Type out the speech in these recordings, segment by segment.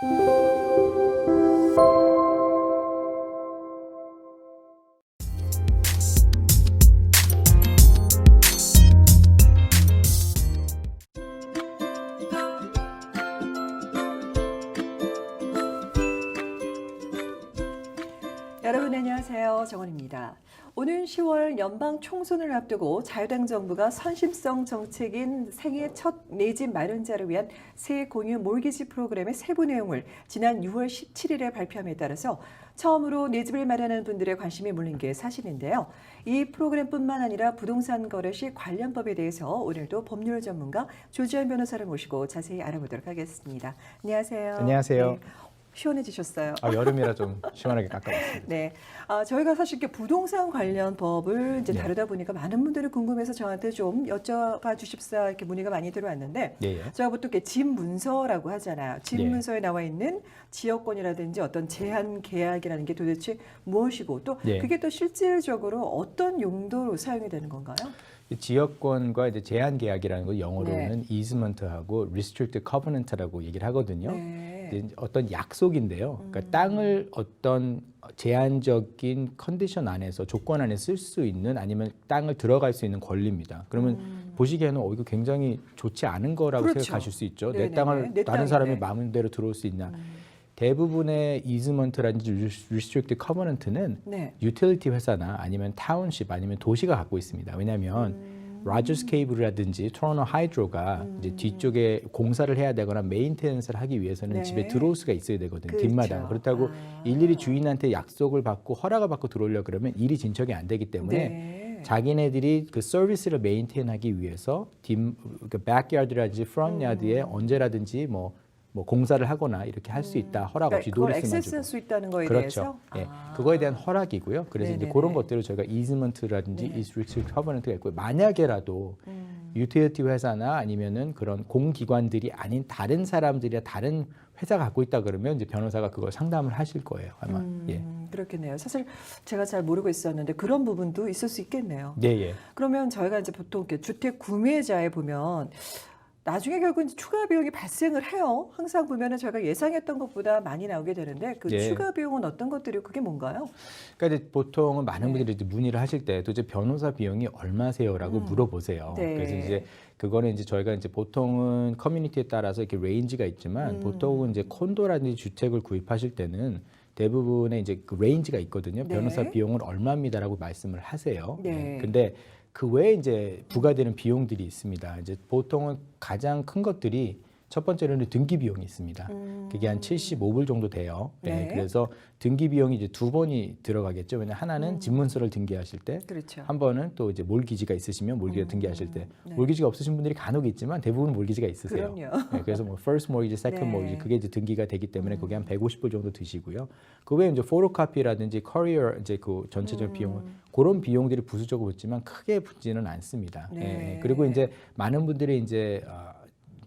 여 10월 연방 총선을 앞두고 자유당 정부가 선심성 정책인 생애 첫 내 집 마련자를 위한 새 공유 몰기지 프로그램의 세부 내용을 지난 6월 17일에 발표함에 따라서 처음으로 내 집을 마련하는 분들의 관심이 몰린 게 사실인데요. 이 프로그램뿐만 아니라 부동산 거래 시 관련법에 대해서 오늘도 법률 전문가 조지현 변호사를 모시고 자세히 알아보도록 하겠습니다. 안녕하세요. 안녕하세요. 네, 시원해지셨어요. 아, 여름이라 좀 시원하게 깎아봤습니다. 네. 아, 저희가 사실 이렇게 부동산 관련 법을 이제 네. 다루다 보니까 많은 분들이 궁금해서 저한테 좀 여쭤봐 주십사 이렇게 문의가 많이 들어왔는데 예, 예. 저희가 보통 이렇게 집 문서라고 하잖아요. 집 예. 문서에 나와 있는 지역권이라든지 어떤 제한 계약이라는 게 도대체 무엇이고 또 예. 그게 또 실질적으로 어떤 용도로 사용이 되는 건가요? 이 지역권과 이제 제한 계약이라는 거 네. 영어로는 easement하고 restricted covenant라고 얘기를 하거든요. 네. 어떤 약속인데요. 음. 그러니까 땅을 어떤 제한적인 컨디션 안에서 조건 안에 쓸 수 있는 아니면 땅을 들어갈 수 있는 권리입니다. 그러면 음. 보시기에는 어 이거 굉장히 좋지 않은 거라고 그렇죠. 생각하실 수 있죠. 네네네. 내 땅을 내 다른 사람이 땅인데. 마음대로 들어올 수 있냐. 음. 대부분의 easement라든지 restricted covenant는 네. 유틸리티 회사나 아니면 타운십 아니면 도시가 갖고 있습니다. 왜냐하면 음. 라저스 케이블이라든지 토론토 하이드로가 이제 뒤쪽에 공사를 해야 되거나 메인테넌스를 하기 위해서는 네. 집에 들어올 수가 있어야 되거든요. 그렇죠. 뒷마당. 그렇다고 아. 일일이 주인한테 약속을 받고 허락을 받고 들어오려 그러면 일이 진척이 안 되기 때문에 네. 자기네들이 그 서비스를 메인테인하기 위해서 뒷 그 백야드라든지 프론트야드에 음. 언제라든지 뭐, 뭐 공사를 하거나 이렇게 할 수 있다 허락 없이 그러니까 노리스만 주고 액세스 할 수 있다는 거에 그렇죠. 대해서 예, 아. 그거에 대한 허락이고요. 그래서 이제 네네네. 그런 것들을 저희가 이즈먼트라든지. 이스트릭트 커버넌트가 있고 만약에라도 음. 유틸리티 회사나 아니면은 그런 공기관들이 아닌 다른 사람들이나 다른 회사가 갖고 있다 그러면 이제 변호사가 그걸 상담을 하실 거예요. 아마. 예. 음, 그렇겠네요. 사실 제가 잘 모르고 있었는데 그런 부분도 있을 수 있겠네요. 예, 예. 그러면 저희가 이제 보통 이렇게 주택 구매자에 보면 나중에 결국 이제 추가 비용이 발생을 해요. 항상 보면은 저희가 예상했던 것보다 많이 나오게 되는데 그 예. 추가 비용은 어떤 것들이 그게 뭔가요? 그러니까 이제 보통은 많은 네. 분들이 이제 문의를 하실 때 도대체 변호사 비용이 얼마세요라고 음. 물어보세요. 네. 그래서 이제 그거는 이제 저희가 이제 보통은 커뮤니티에 따라서 이렇게 레인지가 있지만 음. 보통은 이제 콘도라든지 주택을 구입하실 때는 대부분의 이제 그 레인지가 있거든요. 네. 변호사 비용은 얼마입니다라고 말씀을 하세요. 네. 근데 그 외에 이제 부과되는 비용들이 있습니다. 이제 보통은 가장 큰 것들이 첫 번째로는 등기 비용이 있습니다. 음. 그게 한 75불 정도 돼요. 네. 네. 그래서 등기 비용이 이제 두 번이 들어가겠죠. 왜냐 하나는 음. 집문서를 등기하실 때, 그렇죠. 한 번은 또 이제 몰기지가 있으시면 몰기지 음. 등기하실 때, 네. 몰기지가 없으신 분들이 간혹 있지만 대부분 몰기지가 있으세요. 네, 그래서 뭐 first mortgage, second 네. mortgage 그게 이제 등기가 되기 때문에 음. 그게 한 150불 정도 드시고요. 그 외에 이제 포토카피라든지 커리어 이제 그 전체적 음. 비용은 그런 비용들이 부수적으로 붙지만 크게 붙지는 않습니다. 네. 예, 예. 그리고 이제 많은 분들이 이제 어,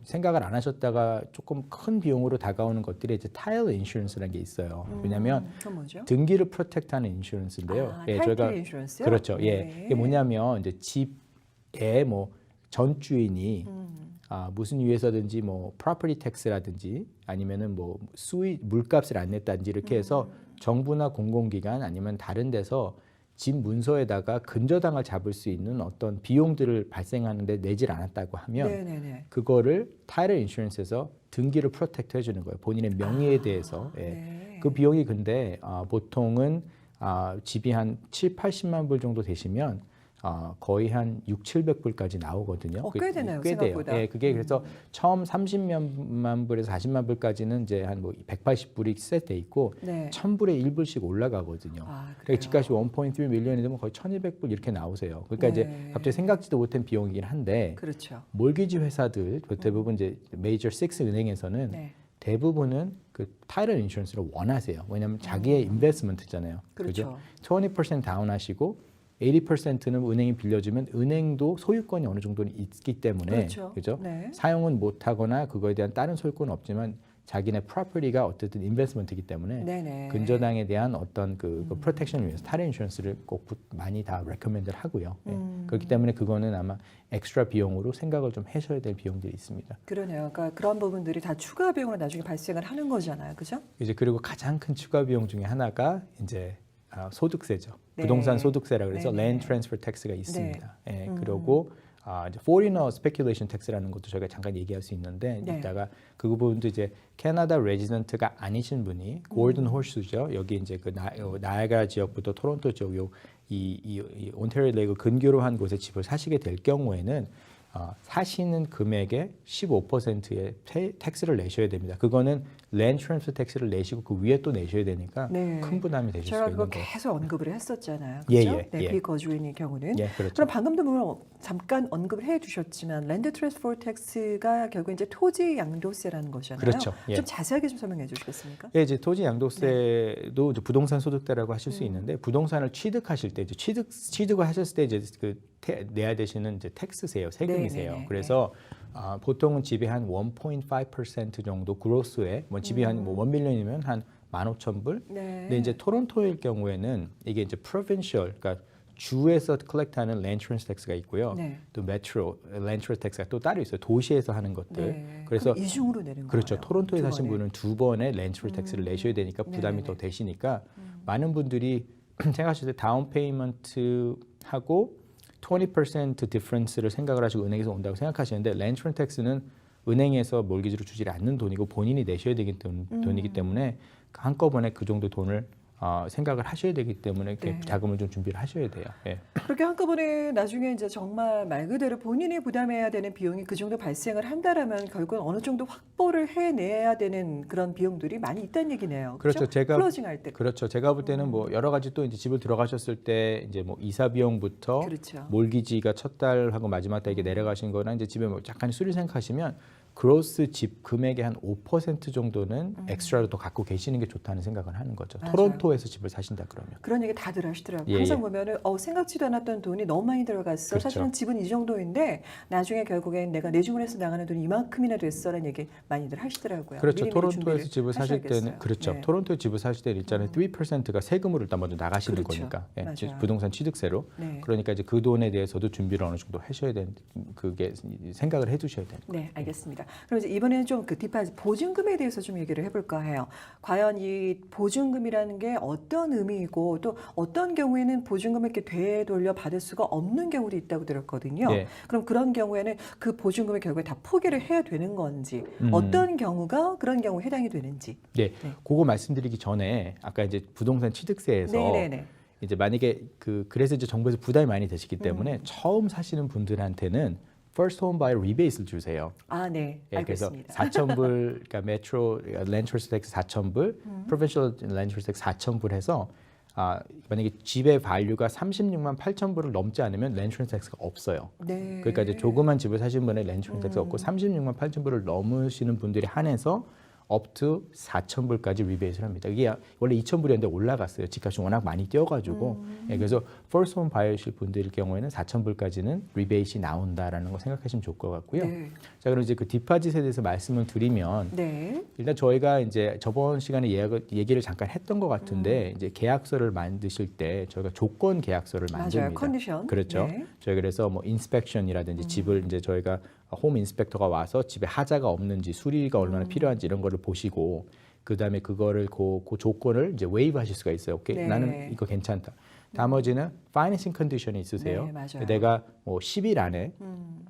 생각을 안 하셨다가 조금 큰 비용으로 다가오는 것들이 이제 타일 인슈런스라는 게 있어요. 왜냐하면 음, 뭐죠? 등기를 프로텍트하는 인슈런스인데요. 아, 예, 저희가 인슈런스요? 그렇죠. 예, 네. 이게 뭐냐면 이제 집에 뭐 전주인이 음. 아, 무슨 이유에서든지 뭐 프로퍼티 텍스라든지 아니면은 뭐 수익 물값을 안 냈다든지 이렇게 해서 음. 정부나 공공기관 아니면 다른 데서 집 문서에다가 근저당을 잡을 수 있는 어떤 비용들을 발생하는데 내질 않았다고 하면 네네네. 그거를 타이틀 인슈런스에서 등기를 프로텍트 해주는 거예요. 본인의 명의에 아, 대해서. 예. 네. 그 비용이 근데 아, 보통은 아, 집이 한 7, 80만 불 정도 되시면 아, 거의 한 6, 700불까지 나오거든요. 어, 그- 꽤 되네요, 꽤 돼요. 생각보다. 예, 그게 그래서 처음 30만 불에서 40만 불까지는 이제 한 뭐 180불이 셋돼 있고 네. 1000불에 1불씩 올라가거든요. 아? 그러니까 집값이 1.3 밀리언이 되면 거의 1200불 이렇게 나오세요. 그러니까 네. 이제 갑자기 생각지도 못한 비용이긴 한데 그렇죠. 몰기지 회사들 대부분 이제 메이저 6 은행에서는 네. 대부분은 그 타이틀 인슈런스를 원하세요. 왜냐하면 자기의 인베스트먼트잖아요. 음. 그렇죠. 20% 다운 하시고 80%는 은행이 빌려주면 은행도 소유권이 어느 정도는 있기 때문에 그렇죠. 그죠? 네. 사용은 못 하거나 그거에 대한 다른 소유권은 없지만 자기네 프로퍼티가 어쨌든 인베스트먼트이기 때문에 네네. 근저당에 대한 어떤 그, 그 프로텍션을 위해서 타일 인슈런스를 꼭 부- 많이 다 레커멘드를 하고요. 예. 음. 그렇기 때문에 그거는 아마 엑스트라 비용으로 생각을 좀 하셔야 될 비용들이 있습니다. 그러네요. 그러니까 그런 부분들이 다 추가 비용으로 나중에 발생을 하는 거잖아요. 그죠? 이제 그리고 가장 큰 추가 비용 중에 하나가 이제 아, 소득세죠. 네. 부동산 소득세라 그래서 네네. land transfer tax가 있습니다. 예, 음. 그리고 아, 이제 foreigner speculation tax라는 것도 저희가 잠깐 얘기할 수 있는데 네. 이따가 그 부분도 이제 캐나다 레지던트가 아니신 분이 골든 호스죠. 여기 이제 그 나, 어, 나야가라 지역부터 토론토 지역 요 이 이, 이 온타리오 레이크 근교로 한 곳에 집을 사시게 될 경우에는 어, 사시는 금액의 15%의 텍스를 내셔야 됩니다. 그거는 랜드 트랜스퍼 텍스를 내시고 그 위에 또 내셔야 되니까 네. 큰 부담이 되실 제가 그거 있는 거예요. 계속 언급을 했었잖아요. 예, 그죠? 예, 네, 예. 비거주인의 경우는. 예, 그렇죠. 그럼 방금도 물론 잠깐 언급을 해주셨지만 랜드 트랜스포 텍스가 결국 이제 토지 양도세라는 거잖아요. 그렇죠. 예. 좀 자세하게 좀 설명해 주시겠습니까? 예, 이제 토지 양도세도 이제 부동산 소득세라고 하실 음. 수 있는데 부동산을 취득하실 때 이제 취득 취득을 하셨을 때 이제 그 태, 내야 되시는 이제 텍스세요, 세금이세요. 네네네. 그래서 아, 보통은 집이 한 1.5% 정도 그로스에 뭐 집이 한뭐 원밀리언이면 한 15,000불. 네. 근데 이제 토론토일 경우에는 이게 이제 provincial 그러니까 주에서 컬렉트하는 transfer tax가 있고요. 네. 또 land transfer tax가 또 따로 있어요. 도시에서 하는 것들. 네. 그래서 이중으로 내는 그렇죠. 거예요. 토론토에 두 사신. 분은 두 번의 렌트럴 텍스를 내셔야 되니까 부담이 네네네. 더 되시니까 많은 분들이 생각하실 때 다운 페이먼트 하고 20% 디퍼런스를 생각을 하시고 은행에서 온다고 생각하시는데 렌트럴 텍스는 은행에서 몰기지로 주지 않는 돈이고 본인이 내셔야 되기 때문, 음. 돈이기 때문에 한꺼번에 그 정도 돈을 어, 생각을 하셔야 되기 때문에 이렇게 네. 자금을 좀 준비를 하셔야 돼요. 예. 그렇게 한꺼번에 나중에 이제 정말 말 그대로 본인이 부담해야 되는 비용이 그 정도 발생을 한다라면 결국은 어느 정도 확보를 해내야 되는 그런 비용들이 많이 있다는 얘기네요. 그렇죠. 그죠? 제가 클로징 할 때. 그렇죠. 제가 볼 때는 음. 뭐 여러 가지 또 이제 집을 들어가셨을 때 이제 뭐 이사 비용부터 그렇죠. 몰기지가 첫 달하고 마지막 달 이게 내려가신 거나 이제 집에 뭐 약간 수리 생각하시면 그로스 집 금액의 한 5% 정도는 엑스트라로 더 갖고 계시는 게 좋다는 생각을 하는 거죠. 음. 맞아요. 토론토에서 집을 사신다 그러면. 그런 얘기 다들 하시더라고요. 예, 항상 예. 보면은 어, 생각지도 않았던 돈이 너무 많이 들어갔어. 그렇죠. 사실은 집은 이 정도인데 나중에 결국엔 내가 내 주문해서 나가는 돈이 이만큼이나 됐어라는 얘기 많이들 하시더라고요. 그렇죠. 토론토에서 집을 사실 때는. 그렇죠. 네. 토론토에 집을 사실 때는 일단은 3%가 세금으로 일단 먼저 나가시는 그렇죠. 거니까. 예. 부동산 취득세로. 네. 그러니까 이제 그 돈에 대해서도 준비를 어느 정도 하셔야 되는 그게 생각을 해 두셔야 돼요. 네, 알겠습니다. 그럼 이제 이번에는 좀그 뒷바지 보증금에 대해서 좀 얘기를 해볼까 해요. 과연 이 보증금이라는 게 어떤 의미이고 또 어떤 경우에는 보증금을 이렇게 되돌려 받을 수가 없는 경우도 있다고 들었거든요. 예. 그럼 그런 경우에는 그 보증금을 결국에 다 포기를 해야 되는 건지 음. 어떤 경우가 그런 경우 에 해당이 되는지. 네. 네. 그거 말씀드리기 전에 아까 이제 부동산 취득세에서 네네네. 이제 만약에 그 그래서 이제 정부에서 부담이 많이 되시기 때문에 음. 처음 사시는 분들한테는 first home buyer rebate를 주세요. 아, 네, 예, 그래서 알겠습니다. 4,000불 그러니까 메트로 렌트스 텍스 4,000불, 음. 프로페셔널 렌트스 텍스 4,000불 해서 아, 만약에 집의 발류가 36만 8천 불을 넘지 않으면 렌트스 텍스가 없어요. 네. 그러니까 이제 조그만 집을 사신 분의 렌트스 텍스가 음. 없고 36만 8천 불을 넘으시는 분들이 한해서 up to 4천 불까지 리베이트를 합니다. 이게 원래 2천 불이었는데 올라갔어요. 집값이 워낙 많이 뛰어가지고 음. 예, 그래서 first home buyer실 분들 경우에는 4천 불까지는 리베이트이 나온다라는 거 생각하시면 좋을 것 같고요. 네. 자 그럼 이제 그 디파짓에 대해서 말씀을 드리면 네. 일단 저희가 이제 저번 시간에 예약을, 얘기를 잠깐 했던 것 같은데 음. 이제 계약서를 만드실 때 저희가 조건 계약서를 만듭니다. 컨디션. 그렇죠. 네. 저희 그래서 뭐 인스펙션이라든지 집을 이제 저희가 홈 인스펙터가 와서 집에 하자가 없는지 수리가 얼마나 음. 필요한지 이런 거를 보시고 그다음에 그거를 그, 그 조건을 이제 웨이브 하실 수가 있어요. 오케이. 네. 나는 이거 괜찮다. 나머지는 파이낸싱 컨디션이 있으세요. 네, 맞아요. 내가 뭐 10일 안에 음.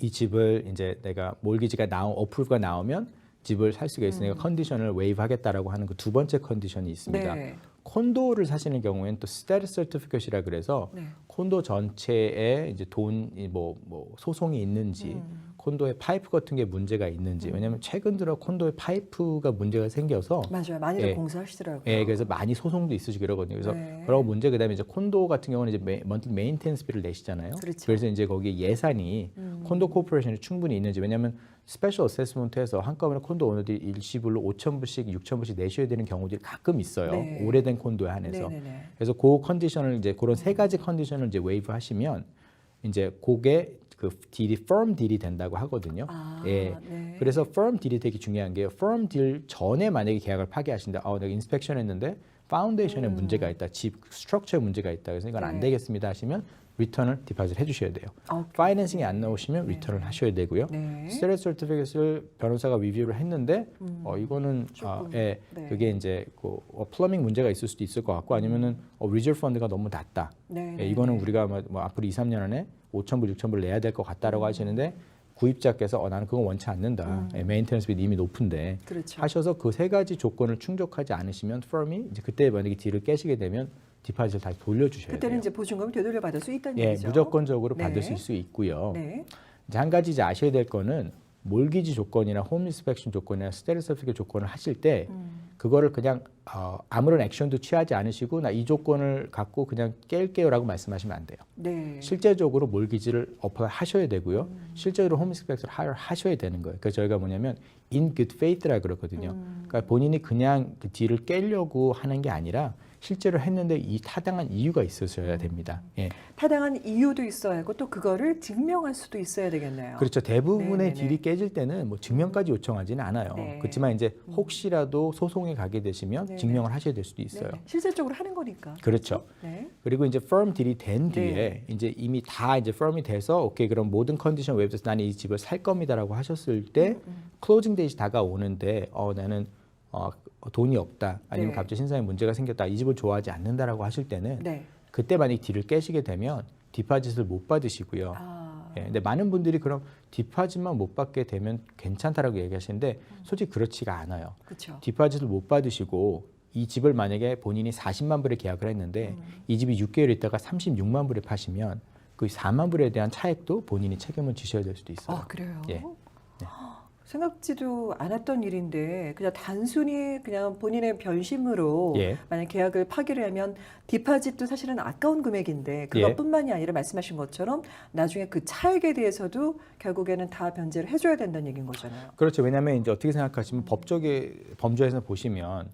이 집을 이제 내가 몰기지가 나오 어프로브가 나오면 집을 살 수가 있으니까 컨디션을 웨이브 하겠다라고 하는 그 두 번째 컨디션이 있습니다. 네. 콘도를 사시는 경우에는 또 스테르 서티피켓이라 그래서 네. 콘도 전체에 이제 돈이 뭐, 뭐 소송이 있는지 음. 콘도의 파이프 같은 게 문제가 있는지 왜냐하면 최근 들어 콘도의 파이프가 문제가 생겨서 맞아요. 많이들 예. 공사하시더라고요. 예, 그래서 많이 소송도 있으시고 이러거든요. 그래서 네. 그러고 문제 그다음에 이제 콘도 같은 경우는 이제 메, 먼틀 메인텐스비를 내시잖아요. 그렇죠. 래서 이제 거기 예산이 음. 콘도 코퍼레이션이 충분히 있는지 왜냐하면 스페셜 어세스먼트에서 한꺼번에 콘도 오너들이 일시불로 5천 불씩 6천 불씩 내셔야 되는 경우들이 가끔 있어요. 네. 오래된 콘도에 한해서. 네네네. 그래서 그 컨디션을 이제 그런 세 가지 컨디션을 이제 웨이브 하시면 이제 그게 그 딜이 firm 딜이 된다고 하거든요. 아, 예. 네. 그래서 firm 딜이 되게 중요한 게요. firm 딜 전에 만약에 계약을 파기하신다. 어, 내가 인스펙션 했는데 파운데이션에 문제가 있다. 집 스트럭처에 문제가 있다. 그래서 이건 음. 네. 안 되겠습니다 하시면 리턴을 디파짓 해주셔야 돼요. 어, 파이낸싱이 안 나오시면 리턴을 하셔야 되고요. 네. 스테레스 서티피켓을 변호사가 리뷰를 했는데 음. 어 이거는 아, 예, 네. 그게 이제 그 어, 플러밍 문제가 있을 수도 있을 것 같고 아니면은 어, 리저브 펀드가 너무 낮다. 네. 예, 이거는 우리가 뭐, 뭐 앞으로 2, 3년 안에 5천 불, 6천 불 내야 될 것 같다라고 하시는데 구입자께서 어, 나는 그건 원치 않는다. 예, 메인테넌스 비도 이미 높은데 그렇죠. 하셔서 그 세 가지 조건을 충족하지 않으시면 firm이 이제 그때 만약에 딜을 깨시게 되면 디파짓을 다시 돌려주셔야 그때는 돼요. 이제 보증금을 되돌려 받을 수 있다는 예, 얘기죠. 무조건적으로 네. 받으실 수 있고요. 네. 이제 한 가지 이제 아셔야 될 거는 몰기지 조건이나 홈 인스펙션 조건이나 스테레스 서티피켓 조건을 하실 때 음. 그거를 그냥 어, 아무런 액션도 취하지 않으시고 나 이 조건을 갖고 그냥 깰게요라고 말씀하시면 안 돼요. 네. 실제적으로 몰기지를 어플 하셔야 되고요. 음. 실제로 홈 하여 하셔야 되는 거예요. 그래서 저희가 뭐냐면 in good faith라 그러거든요. 음. 그러니까 본인이 그냥 그 딜을 깨려고 하는 게 아니라 실제로 했는데 이 타당한 이유가 있으셔야 됩니다. 예. 타당한 이유도 있어야 하고 또 그거를 증명할 수도 있어야 되겠네요. 그렇죠. 대부분의 네네네. 딜이 깨질 때는 뭐 증명까지 요청하지는 않아요. 네. 그렇지만 이제 혹시라도 소송에 가게 되시면 네네. 증명을 하셔야 될 수도 있어요. 네. 실질적으로 하는 거니까. 그렇죠. 네. 그리고 이제 firm 딜이 된 뒤에 네. 이제 이미 다 이제 firm이 돼서 오케이 그럼 모든 컨디션 웹에서 나는 이 집을 살 겁니다라고 하셨을 때 음, 클로징 데이트 다가오는데 어 나는 어 돈이 없다 아니면 네. 갑자기 신상에 문제가 생겼다 이 집을 좋아하지 않는다라고 하실 때는 네. 그때 만약 딜을 깨시게 되면 디파짓을 못 받으시고요. 아. 예, 근데 많은 분들이 그럼 디파짓만 못 받게 되면 괜찮다라고 얘기하시는데 솔직히 그렇지가 않아요. 그렇죠. 디파짓을 못 받으시고 이 집을 만약에 본인이 40만 불에 계약을 했는데 음. 이 집이 6개월 있다가 36만 불에 파시면 그 4만 불에 대한 차액도 본인이 책임을 지셔야 될 수도 있어요. 아, 그래요? 예. 생각지도 않았던 일인데 그냥 단순히 그냥 본인의 변심으로 예. 만약 계약을 파기를 하면 디파짓도 사실은 아까운 금액인데 예. 그것뿐만이 아니라 말씀하신 것처럼 나중에 그 차액에 대해서도 결국에는 다 변제를 해줘야 된다는 얘기인 거잖아요. 그렇죠. 왜냐하면 이제 어떻게 생각하시면 법적에 범죄에서 보시면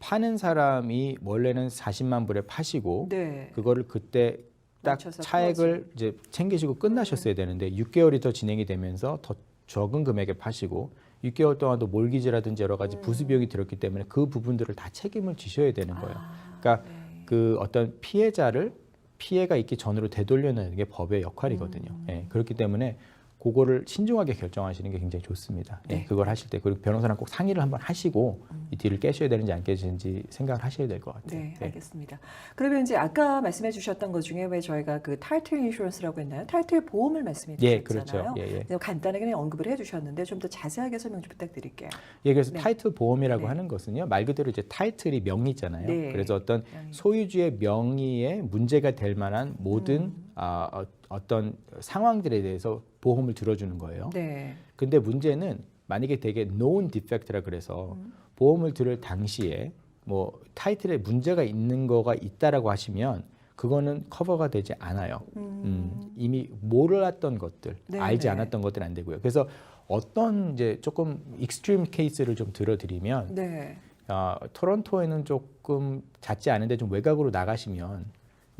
파는 사람이 원래는 40만 불에 파시고 네. 그거를 그때 딱 차액을 이제 챙기시고 끝나셨어야 되는데 6개월이 더 진행이 되면서 더 적은 금액에 파시고 6개월 동안도 몰기지라든지 여러 가지 부수 비용이 들었기 때문에 그 부분들을 다 책임을 지셔야 되는 거예요. 아, 그러니까 네. 그 어떤 피해자를 피해가 있기 전으로 되돌려내는 게 법의 역할이거든요. 음. 예, 그렇기 때문에 그거를 신중하게 결정하시는 게 굉장히 좋습니다. 예, 네. 그걸 하실 때 그리고 변호사랑 꼭 상의를 한번 하시고 음. 이 딜을 깨셔야 되는지 안 깨지는지 생각을 하셔야 될 것 같아요. 네, 예. 알겠습니다. 그러면 이제 아까 말씀해 주셨던 것 중에 왜 저희가 그 타이틀 인슈런스라고 했나요? 타이틀 보험을 말씀해 예, 주셨잖아요. 그렇죠. 예, 예. 간단하게 언급을 해 주셨는데 좀 더 자세하게 설명 좀 부탁드릴게요. 예, 그래서 네. 타이틀 보험이라고 네. 하는 것은요 말 그대로 이제 타이틀이 명의잖아요. 네. 그래서 어떤. 소유주의 명의에 문제가 될 만한 모든 음. 아, 어, 어떤 상황들에 대해서 보험을 들어주는 거예요. 네. 근데 문제는 만약에 되게 known defect라 그래서 음. 보험을 들을 당시에 뭐 타이틀에 문제가 있는 거가 있다라고 하시면 그거는 커버가 되지 않아요. 음. 음, 이미 몰랐던 것들, 네, 알지 네. 않았던 것들은 안 되고요. 그래서 어떤 이제 조금 익스트림 케이스를 좀 들어드리면 네. 어, 토론토에는 조금 잦지 않은데 좀 외곽으로 나가시면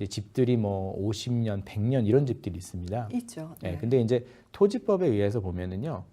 집들이 뭐 50년, 100년 이런 집들이 있습니다. 있죠. 네. 네. 근데 이제 토지법에 의해서 보면은요,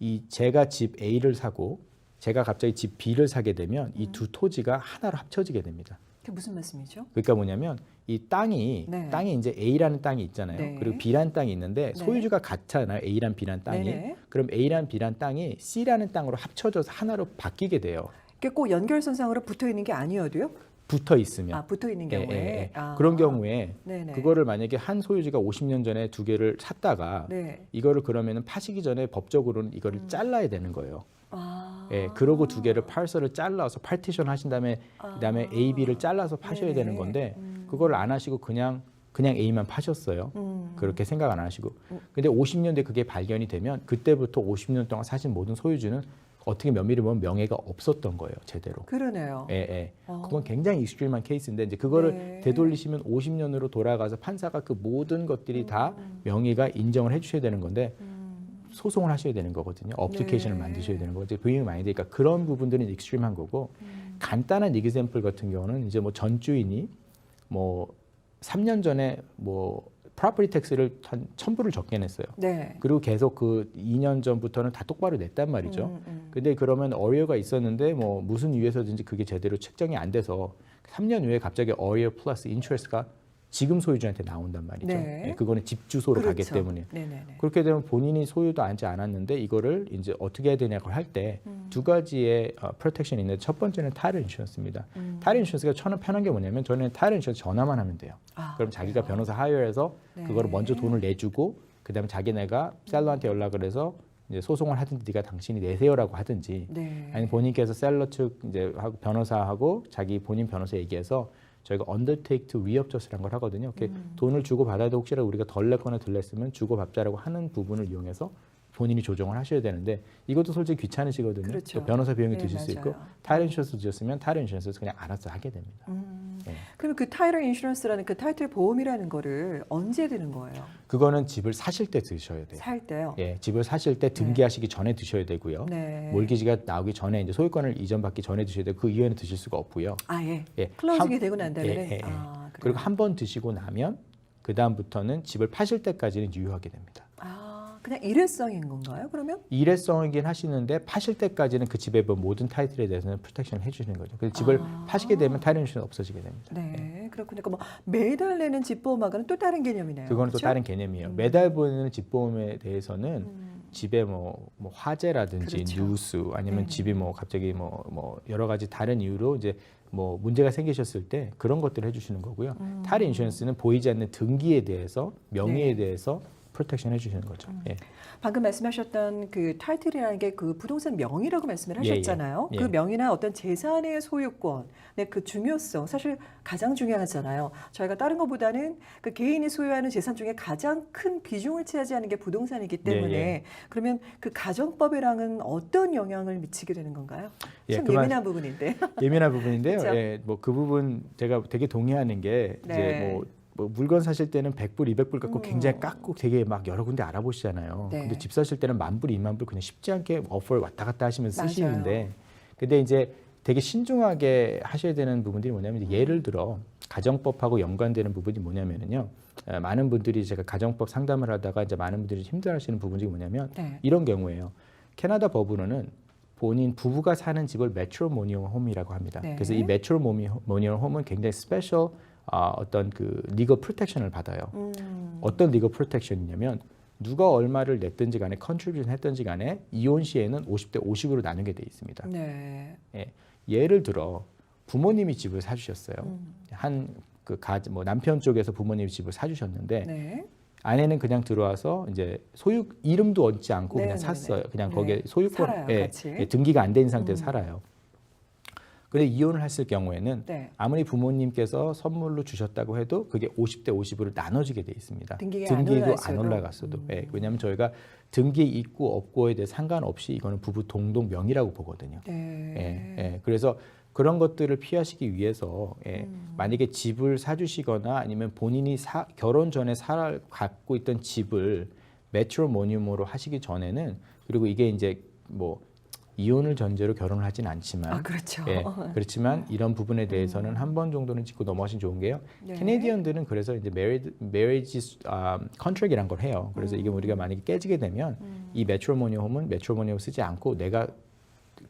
이 제가 집 A를 사고 제가 갑자기 집 B를 사게 되면 이 음. 두 토지가 하나로 합쳐지게 됩니다. 그게 무슨 말씀이죠? 그러니까 뭐냐면 이 땅이 네. 땅이 이제 A라는 땅이 있잖아요. 네. 그리고 B라는 땅이 있는데 네. 소유주가 같잖아요. A란 B란 땅이. 네네. 그럼 A란 B란 땅이 C라는 땅으로 합쳐져서 하나로 바뀌게 돼요. 그게 꼭 연결선상으로 붙어 있는 게 아니어도요? 붙어 있으면. 아, 붙어 있는 예, 경우에. 예, 예. 아. 그런 경우에 네네. 그거를 만약에 한 소유주가 50년 전에 두 개를 샀다가 네. 이거를 그러면은 파시기 전에 법적으로는 이거를 음. 잘라야 되는 거예요. 아. 예, 그러고 두 개를 팔서를 잘라서 파티션 하신 다음에 그다음에 아. A, B를 잘라서 파셔야 네네. 되는 건데 음. 그거를 안 하시고 그냥 그냥 A만 파셨어요. 음. 그렇게 생각 안 하시고. 음. 근데 50년대 그게 발견이 되면 그때부터 50년 동안 사신 모든 소유주는 어떻게 면밀히 보면 명예가 없었던 거예요, 제대로. 그러네요. 예, 예. 어. 그건 굉장히 익스트림한 케이스인데 이제 그거를 네. 되돌리시면 50년으로 돌아가서 판사가 그 모든 것들이 다 음. 명의가 인정을 해주셔야 되는 건데 음. 소송을 하셔야 되는 거거든요. 어플리케이션을 네. 만드셔야 되는 거죠. 비용이 많이 되니까 그런 부분들은 익스트림한 거고 음. 간단한 이그샘플 같은 경우는 이제 뭐 전주인이 뭐 3년 전에 뭐 프로퍼티 텍스를 한 천불을 적게 냈어요. 네. 그리고 계속 그 2년 전부터는 다 똑바로 냈단 말이죠. 음, 음. 근데 그러면 어리어가 있었는데 뭐 무슨 이유에서든지 그게 제대로 책정이 안 돼서 3년 후에 갑자기 어리어 플러스 인트레스가 지금 소유주한테 나온단 말이죠. 네. 예, 그거는 집 주소로 가기 그렇죠. 때문에. 네네네. 그렇게 되면 본인이 소유도 하지 않았는데 이거를 이제 어떻게 해야 되냐고 할 때두 음. 가지의 어, 프로텍션이 있는데 첫 번째는 타일 인슈런스입니다. 음. 타일 인슈런스가 저는 편한 게 뭐냐면 저는 타일 인슈런스 전화만 하면 돼요. 아, 그럼 자기가 그래요? 변호사 하여해서 네. 그거를 먼저 돈을 내주고 그다음에 자기네가 셀러한테 연락을 해서 이제 소송을 하든지 네가 당신이 내세요라고 하든지 네. 아니 본인께서 셀러 측 이제 하고 변호사하고 자기 본인 변호사 얘기해서 저희가 undertake to readjust라는 걸 하거든요. 이렇게 음. 돈을 주고 받아도 혹시라도 우리가 덜 냈거나 덜 냈으면 주고 받자라고 하는 부분을 이용해서 본인이 조정을 하셔야 되는데 이것도 솔직히 귀찮으시거든요. 그렇죠. 또 변호사 비용이 네, 드실 수 있고 맞아요. 타이어 인슈런스 주셨으면 타이어 인슈런스 그냥 알아서 하게 됩니다. 음. 네. 그럼 그 타이틀 인슈런스라는 그 타이틀 보험이라는 거를 언제 드는 거예요? 그거는 집을 사실 때 드셔야 돼요. 살 때요? 예, 집을 사실 때 등기하시기 전에 드셔야 되고요. 네. 몰기지가 나오기 전에 이제 소유권을 이전받기 전에 드셔야 되고 그 이후에는 드실 수가 없고요. 아 예. 예, 클로징이 한- 되고 난 다음에 예, 예, 예. 아? 그리고 한 번 드시고 나면 그 다음부터는 집을 파실 때까지는 유효하게 됩니다. 아 그냥 일회성인 건가요? 그러면? 일회성이긴 하시는데 파실 때까지는 그 집의 뭐 모든 타이틀에 대해서는 프로텍션을 해주시는 거죠. 그래서 집을 아. 파시게 되면 타이틀 인슈런스 없어지게 됩니다. 네, 그렇군요. 그러니까 뭐 매달 내는 집보험하고는 또 다른 개념이네요. 그거는 또 그렇죠? 다른 개념이에요. 음. 매달 보내는 집보험에 대해서는 음, 집에 뭐, 뭐 화재라든지 그렇죠. 뉴스 아니면 네. 집이 뭐 갑자기 뭐, 뭐 여러 가지 다른 이유로 이제 뭐 문제가 생기셨을 때 그런 것들을 해주시는 거고요. 음. 타일 인슈런스는 보이지 않는 등기에 대해서 명의에 네. 음. 대해서 프로텍션 해주시는 거죠. 예. 방금 말씀하셨던 그 타이틀이라는 게 그 부동산 명의라고 말씀을 예, 예. 하셨잖아요. 예. 그 명의나 어떤 재산의 소유권, 네, 그 중요성 사실 가장 중요하잖아요. 저희가 다른 것보다는 그 개인이 소유하는 재산 중에 가장 큰 비중을 차지하는 게 부동산이기 때문에 예. 그러면 그 가정법이랑은 어떤 영향을 미치게 되는 건가요? 예, 참 그만- 예민한 부분인데. 예민한 부분인데요. 그렇죠? 예, 뭐 그 부분 제가 되게 동의하는 게 네. 이제 뭐, 뭐 물건 사실 때는 100불, 200불 갖고 음. 굉장히 깎고 되게 막 여러 군데 알아보시잖아요. 네. 근데 집 사실 때는 만 불, 2만 불 그냥 쉽지 않게 어퍼를 왔다 갔다 하시면서. 쓰시는데 근데 이제 되게 신중하게 하셔야 되는 부분들이 뭐냐면 이제 예를 들어 가정법하고 연관되는 부분이 뭐냐면은요. 어, 많은 분들이 제가 가정법 상담을 하다가 이제 많은 분들이 힘들어하시는 부분이 뭐냐면 네. 이런 경우에요. 캐나다 법으로는 본인 부부가 사는 집을 매트로모니얼 홈이라고 합니다. 네. 그래서 이 매트로모니얼 홈은 굉장히 스페셜 아, 어떤 그 리거 프로텍션을 받아요. 음. 어떤 리거 프로텍션이냐면 누가 얼마를 냈든지 간에 컨트리뷰션 했든지 간에 이혼 시에는 50대 50으로 나누게 돼 있습니다. 네. 예. 예를 들어 부모님이 집을 사주셨어요. 음. 한그뭐 남편 쪽에서 부모님이 집을 사주셨는데 네. 아내는 그냥 들어와서 이제 소유 이름도 얹지 않고 네, 그냥 네, 샀어요. 네. 그냥 네. 거기에 소유권 예. 예, 등기가 안 된 상태에서 음. 살아요. 근데 이혼을 했을 경우에는 네. 아무리 부모님께서 선물로 주셨다고 해도 그게 50대 50으로 나눠지게 돼 있습니다. 등기가 안 등기도 올라갔어도. 안 올라갔어도. 음. 예, 왜냐하면 저희가 등기 있고 없고에 대해 상관없이 이거는 부부 동동 명의라고 보거든요. 네. 예, 예. 그래서 그런 것들을 피하시기 위해서 예, 음. 만약에 집을 사주시거나 아니면 본인이 사, 결혼 전에 살 갖고 있던 집을 메트로모니움으로 하시기 전에는 그리고 이게 이제 뭐 이혼을 전제로 결혼을 하진 않지만 아 그렇죠. 예, 그렇지만 이런 부분에 대해서는 한 번 정도는 짚고 넘어가시면 좋은 게요. 네. 캐네디언들은 그래서 이제 marriage, marriage 아, contract이란 걸 해요. 그래서 이게 우리가 만약에 깨지게 되면 음. 이 매트로모니 홈은 매트로모니 홈 쓰지 않고 내가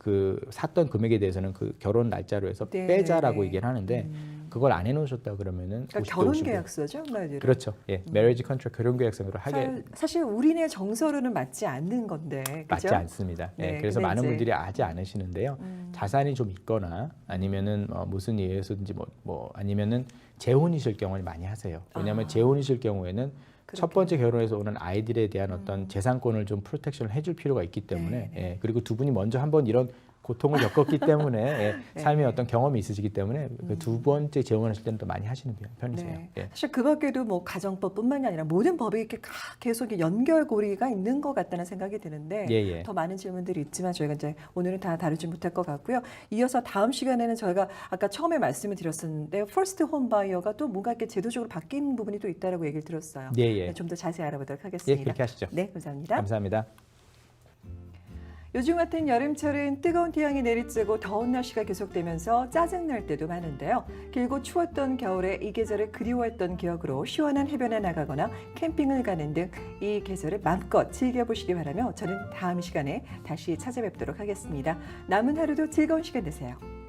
그 샀던 금액에 대해서는 그 결혼 날짜로 해서 네, 빼자라고 네. 얘기를 하는데 음. 그걸 안 해놓으셨다 그러면은 그러니까 50대 결혼 50으로. 계약서죠, 한마디로. 그렇죠. 예, marriage contract 결혼 계약서로 하게 사- 사실 우리네 정서로는 맞지 않는 건데, 맞지 그죠? 않습니다. 예, 네, 그래서 근데 많은 이제- 분들이 아지 않으시는데요. 음. 자산이 좀 있거나 아니면은 어, 무슨 이유에서든지 뭐, 뭐 아니면은 재혼이실 경우는 많이 하세요. 왜냐하면 아. 재혼이실 경우에는 첫 그렇겠네요. 번째 결혼해서 오는 아이들에 대한 어떤 재산권을 좀 프로텍션을 해줄 필요가 있기 때문에 네, 네. 예, 그리고 두 분이 먼저 한번 이런 고통을 겪었기 때문에 예, 네. 삶의 어떤 경험이 있으시기 때문에 그 두 번째 재혼하실 때는 또 많이 하시는 편- 편이세요. 네. 예. 사실 그 밖에도 뭐 가정법뿐만이 아니라 모든 법이 이렇게 가- 계속 연결고리가 있는 것 같다는 생각이 드는데 예, 예. 더 많은 질문들이 있지만 저희가 이제 오늘은 다 다루지 못할 것 같고요. 이어서 다음 시간에는 저희가 아까 처음에 말씀을 드렸었는데 퍼스트 홈 바이어가 또 뭔가 이렇게 제도적으로 바뀐 부분이 또 있다라고 얘기를 들었어요. 예, 예. 좀더 자세히 알아보도록 예, 하겠습니다. 그렇게 하시죠. 네, 감사합니다. 감사합니다. 요즘 같은 여름철은 뜨거운 태양이 내리쬐고 더운 날씨가 계속되면서 짜증날 때도 많은데요. 길고 추웠던 겨울에 이 계절을 그리워했던 기억으로 시원한 해변에 나가거나 캠핑을 가는 등 이 계절을 마음껏 즐겨보시기 바라며 저는 다음 시간에 다시 찾아뵙도록 하겠습니다. 남은 하루도 즐거운 시간 되세요.